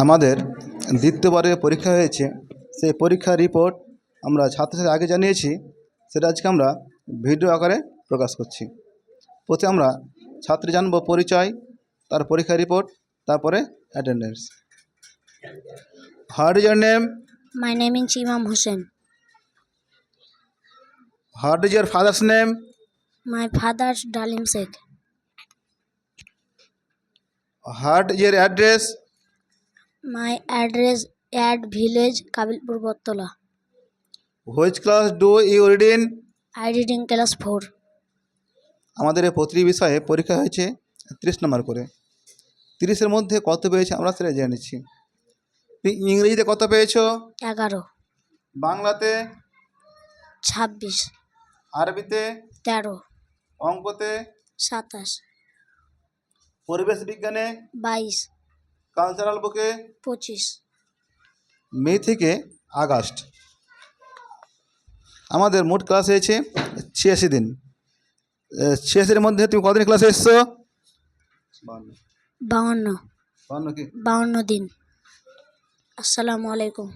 আমাদের দ্বিতীয়বারে পরীক্ষা হয়েছে। সেই পরীক্ষার রিপোর্ট আমরা ছাত্রছাত্রী আগে জানিয়েছি। সেটা আজকে আমরা ভিডিও আকারে প্রকাশ করছি। প্রথমে আমরা ছাত্রী জানব পরিচয় তার পরীক্ষার রিপোর্ট তারপরে attendance what is your name My name is Imam Hussein. What is your father's name My father's Dalim Sheikh. What is your address My address at village Kabilpur Bottola. Which class do you read in read in class 4. আমাদের এই প্রতিটি বিষয়ে পরীক্ষা হয়েছে তিরিশ নম্বর করে। তিরিশের মধ্যে কত পেয়েছে আমরা সেটা জেনে নিচ্ছি। তুমি ইংরেজিতে কত পেয়েছ? এগারো। বাংলাতে? ছাব্বিশ। আরবিতে? তেরো। অঙ্কতে? সাতাশ। পরিবেশ বিজ্ঞানে? বাইশ। কালচারাল বুকে পঁচিশ। মে থেকে আগস্ট। আমাদের মোট ক্লাস হয়েছে ছিয়াশি দিন। ছিয়াশির মধ্যে তুমি কদিন ক্লাসে এসছো? বাউন্ন। বাউন্ন কি? বাউন্ন দিন। আসসালামু আলাইকুম।